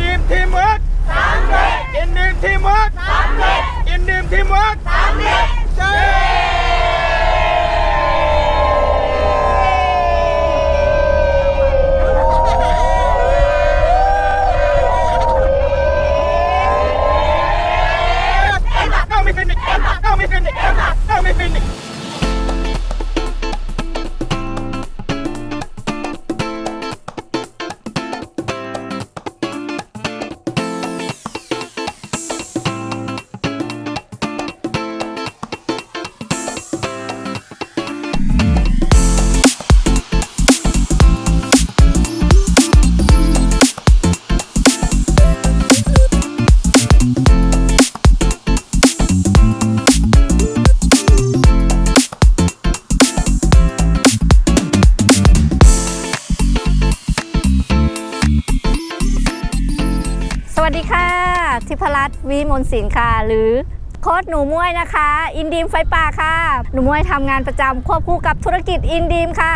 ดีมทีมเวิร์กส ทิพรัตน์วิมลศิลป์ค่ะ หรือโค้ดหนูมวยนะคะ อินดีมไฟป่าค่ะ หนูมวยทำงานประจำควบคู่กับธุรกิจอินดีมค่ะ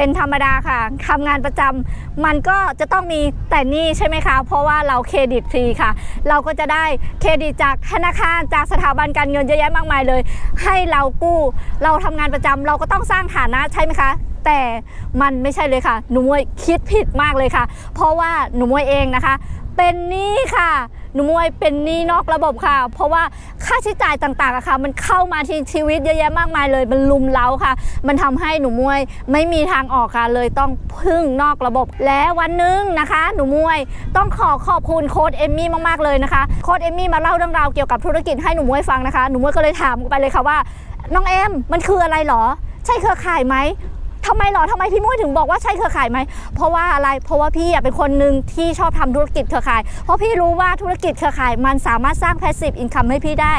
เป็นธรรมดาค่ะทำงานประจำมันก็จะต้องมีแต่นี่ใช่ไหมคะ เพราะว่าเราเครดิตฟรีค่ะ เราก็จะได้เครดิตจากธนาคารจากสถาบันการเงินเยอะแยะมากมายเลย ให้เรากู้ เราทำงานประจำเราก็ต้องสร้างฐานะใช่ไหมคะแต่มันไม่ใช่เลยค่ะ หนูมวยคิดผิดมากเลยค่ะ เพราะว่าหนูมวยเองนะคะ เป็นหนี้ค่ะ หนูมวยเป็นหนี้นอกระบบค่ะ เพราะว่าค่าใช้จ่ายต่างๆอะค่ะ มันเข้ามาที่ชีวิตเยอะแยะมากมายเลย มันลุมเล้าค่ะ มันทำให้หนูมวยไม่มีทางออกค่ะเลยต้องพึ่งนอกระบบ และวันหนึงนะคะ หนูมวยต้องขอขอบคุณโค้ดเอมมี่มากๆเลยนะคะโค้ดเอมมี่มาเล่าเรื่องราวเกี่ยวกับธุรกิจให้หนูมวยฟังนะคะ หนูมวยก็เลยถามไปเลยค่ะว่า น้องเอมมันคืออะไรหรอ ใช่เครือข่ายไหม ทำไมหรอทำไมพี่มุ้ยถึงบอกว่าใช่เครือข่ายไหม เพราะว่าอะไรเพราะว่าพี่เป็นคนหนึ่งที่ชอบทำธุรกิจเครือข่าย เพราะพี่รู้ว่าธุรกิจเครือข่าย มันสามารถสร้างแพสซีฟอินคัมให้พี่ได้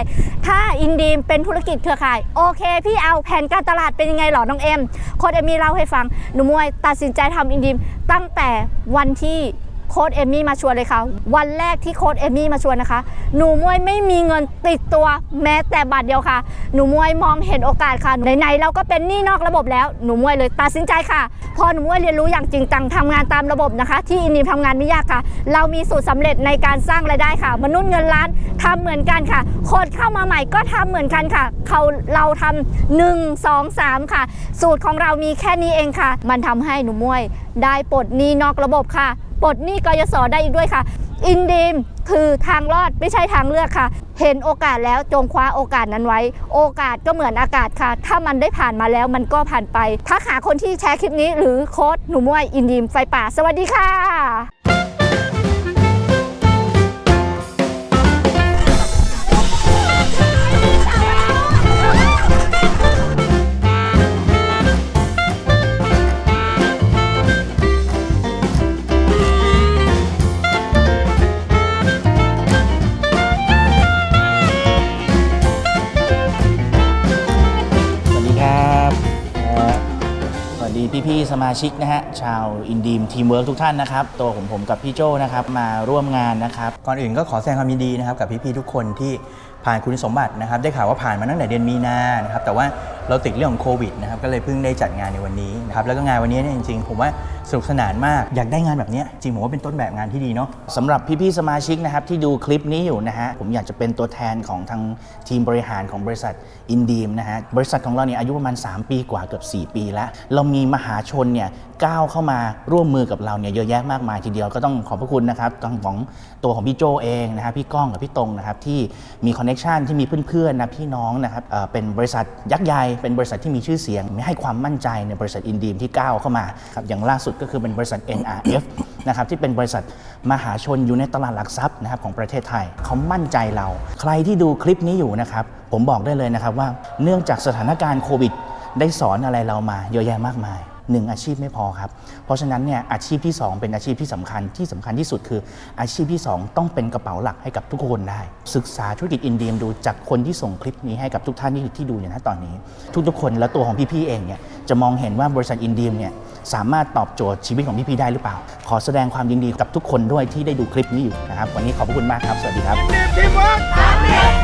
ถ้าอินดีมเป็นธุรกิจเครือข่ายโอเค พี่เอาแผนการตลาดเป็นยังไงหรอน้องเอ็มโค้ดเอมมี่เล่าให้ฟังหนูมวยตัดสินใจทำอินดีมตั้งแต่วันที่ โค้ดเอมมี่มาชวนเลยค่ะ วันแรกที่โค้ดเอมมี่มาชวนนะคะ หนูมวยไม่มีเงินติดตัวแม้แต่บาทเดียวค่ะ หนูมวยมองเห็นโอกาสค่ะไหนๆเราก็เป็นหนี้นอกระบบแล้วหนูมวยเลยตัดสินใจค่ะ พอหนูมวยเรียนรู้อย่างจริงจังทำงานตามระบบนะคะ ที่อินดีมทำงานไม่ยากค่ะ เรามีสูตรสำเร็จในการสร้างรายได้ค่ะ มนุษย์เงินล้านทำเหมือนกันค่ะคนเข้ามาใหม่ก็ทำเหมือนกันค่ะเขาเราทำหนึ่งสองสามค่ะ สูตรของเรามีแค่นี้เองค่ะ มันทำให้หนูมวยได้ปลดหนี้นอกระบบค่ะ ปลดหนี้กยศได้อีกด้วยค่ะ อินดีมคือทางรอดไม่ใช่ทางเลือกค่ะ เห็นโอกาสแล้วจงคว้าโอกาสนั้นไว้ โอกาสก็เหมือนอากาศค่ะ ถ้ามันได้ผ่านมาแล้วมันก็ผ่านไปทักหาคนที่แชร์คลิปนี้หรือโค้ดหนูมวยอินดีมไฟป่า สวัสดีค่ะ ดีพี่ๆสมาชิกนะฮะชาวอินดีมทีมเวิร์กทุกท่านนะครับ ตัวผมผมกับพี่โจนะครับมาร่วมงานนะครับ ก่อนอื่นก็ขอแสดงความยินดีนะครับกับพี่ๆทุกคนที่ผ่านคุณสมบัตินะครับได้ข่าวว่าผ่านมาตั้งแต่เดือนมีนานะครับแต่ว่าเราติดเรื่องของโควิดนะครับก็เลยเพิ่งได้จัดงานในวันนี้นะครับแล้วก็งานวันนี้เนี่ยจริงๆ ผมว่าสนุกสนานมากอยากได้งานแบบนี้จริงผมว่าเป็นต้นแบบงานที่ดีเนาะสำหรับพี่ๆสมาชิกนะครับที่ดูคลิปนี้อยู่นะฮะผมอยากจะเป็นตัวแทนของทางทีมบริหารของบริษัทอินดีมนะฮะบริษัทของเราเนี่ยอายุประมาณ 3 ปีกว่าเกือบ 4 ปีแล้ว เรามีมหาชนเนี่ยก้าวเข้ามาร่วมมือกับเราเนี่ยเยอะแยะมากมายทีเดียวก็ต้องขอบพระคุณนะครับทางของตัวของพี่โจเองนะครับพี่ก้องกับพี่ตรงนะครับที่มีคอนเน็ชันที่มีเพื่อนๆนะพี่น้องนะครับเป็นบริษัทยักษ์ใหญ่เป็นบริษัทที่มีชื่อเสียงให้ความมั่นใจในบริษัทอินดีมที่ก้าวเข้ามาครับอย่างล่าสุดก็คือเป็นบริษัท NRF นะครับที่เป็นบริษัทมหาชนอยู่ในตลาดหลักทรัพย์นะครับของประเทศไทยเขามั่นใจเรา ใครที่ดูคลิปนี้อยู่นะครับผมบอกได้เลยนะครับว่าเนื่องจากสถานการณ์โควิดได้สอนอะไรเรามาเยอะแยะมากมาย หนึ่งอาชีพไม่พอครับ เพราะฉะนั้นเนี่ยอาชีพที่ 2 เป็นอาชีพที่สำคัญที่สำคัญที่สุดคือ อาชีพที่ 2 ต้องเป็นกระเป๋าหลักให้กับทุกคนได้ ศึกษาธุรกิจอินเดียมดูจากคนที่ส่งคลิปนี้ให้กับทุกท่านที่ที่ดูอยู่นะตอนนี้ ทุกๆคนและตัวของพี่ๆเองเนี่ยจะมองเห็นว่าบริษัทอินเดียมเนี่ยสามารถตอบโจทย์ชีวิตของพี่ๆได้หรือเปล่า ขอแสดงความยินดีกับทุกคนด้วยที่ได้ดูคลิปนี้อยู่นะครับวันนี้ขอบพระคุณมากครับ สวัสดีครับ